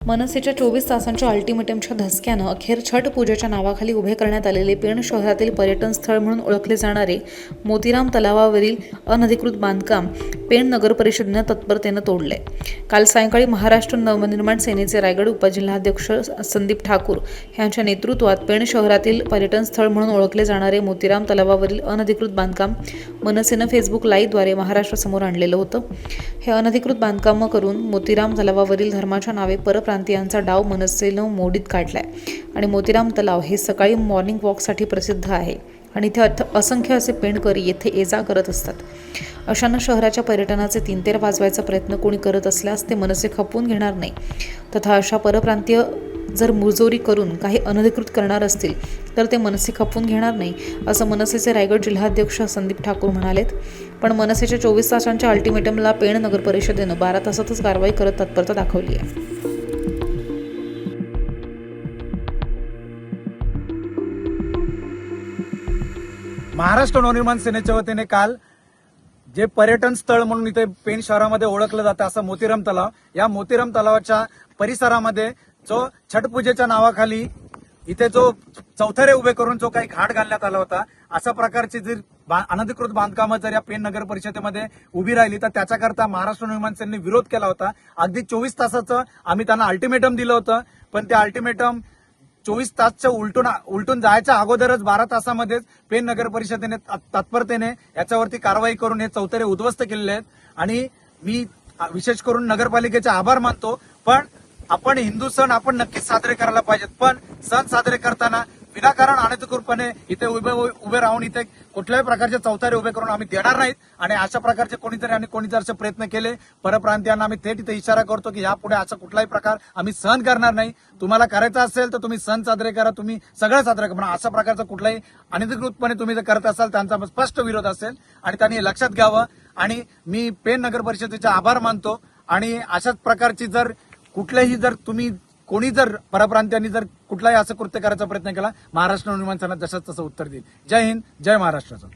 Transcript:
मनसेच्या चोवीस तासांच्या अल्टिमेटमच्या धसक्यानं अखेर छठ पूजेच्या नावाखाली उभे करण्यात आलेले पेण शहरातील पर्यटन स्थळ म्हणून ओळखले जाणारे मोतीराम तलावावरील अनधिकृत बांधकाम पेण नगर परिषदेनं तत्परतेनं तोडले काल सायंकाळी महाराष्ट्र नवनिर्माण सेनेचे रायगड उपजिल्हाध्यक्ष संदीप ठाकूर यांच्या नेतृत्वात पेण शहरातील पर्यटन स्थळ म्हणून ओळखले जाणारे मोतीराम तलावावरील अनधिकृत बांधकाम मनसेनं फेसबुक लाईव्हद्वारे महाराष्ट्रासमोर आणलेलं होतं. हे अनधिकृत बांधकामं करून मोतीराम तलावावरील धर्माच्या नावे परप्रांतीयांचा डाव मनसेनं मोडीत काढलाय. आणि मोतीराम तलाव हे सकाळी मॉर्निंग वॉकसाठी प्रसिद्ध आहे. आणि इथे अथ असंख्य असे पेणकरी येथे ये जा करत असतात. अशांना शहराच्या पर्यटनाचे तीनतेर वाजवायचा प्रयत्न कोणी करत असल्यास ते मनसे खपवून घेणार नाही. तथा अशा परप्रांतीय जर मुजोरी करून काही अनधिकृत करणार असतील तर ते मनसे खपवून घेणार नाही असं मनसेचे रायगड जिल्हाध्यक्ष संदीप ठाकूर म्हणालेत. पण मनसेच्या चोवीस तासांच्या अल्टिमेटमला पेण नगर परिषदेनं बारा तासातच कारवाई करत तत्परता दाखवली आहे. महाराष्ट्र नवनिर्माण सेनेच्या वतीने काल जे पर्यटन स्थळ म्हणून इथे पेण शहरामध्ये ओळखलं जातं असं मोतीराम तलाव या मोतीराम तलावाच्या परिसरामध्ये जो छठपूजेच्या नावाखाली इथे जो चौथरे उभे करून जो काही घाट घालण्यात आला होता अशा प्रकारची जर बा- अनधिकृत बांधकामं जर या पेण नगर परिषदेमध्ये उभी राहिली तर त्याच्याकरता महाराष्ट्र निर्माण सेनेने विरोध केला होता. अगदी चोवीस तासाचं आम्ही त्यांना अल्टिमेटम दिलं होतं पण ते अल्टिमेटम चोवीस तासच्या उलटून उलटून जायच्या अगोदरच बारा तासामध्येच पेन नगर परिषदेने तत्परतेने याच्यावरती कारवाई करून हे चौथरे उद्ध्वस्त केलेले आहेत. आणि मी विशेष करून नगरपालिकेचे आभार मानतो पण आपण हिंदू सण आपण नक्कीच साजरे करायला पाहिजेत. पण सण साजरे करताना विनाकारण अनधिकृतपणे इथे उभे उभे राहून इथे कुठल्याही प्रकारचे चौथारे उभे करून आम्ही देणार नाहीत. आणि अशा प्रकारचे कोणीतरी आणि कोणी जर असे प्रयत्न केले परप्रांतीयांना आम्ही थेट इथे इशारा करतो की यापुढे असा कुठलाही प्रकार आम्ही सहन करणार नाही. तुम्हाला करायचं असेल तर तुम्ही सण साजरे करा तुम्ही सगळं साजरे करा. पण अशा प्रकारचं कुठलाही अनधिकृतपणे तुम्ही जर करत असाल त्यांचा स्पष्ट विरोध असेल आणि त्यांनी लक्षात घ्यावं. आणि मी पेन नगर परिषदेचे आभार मानतो. आणि अशाच प्रकारची जर कुठल्याही जर तुम्ही कोणी जर परप्रांतीयांनी जर कुठलाही असं कृत्य करायचा प्रयत्न केला महाराष्ट्र निर्माण सेना जशाच तसं उत्तर देईल. जय हिंद जय महाराष्ट्राचं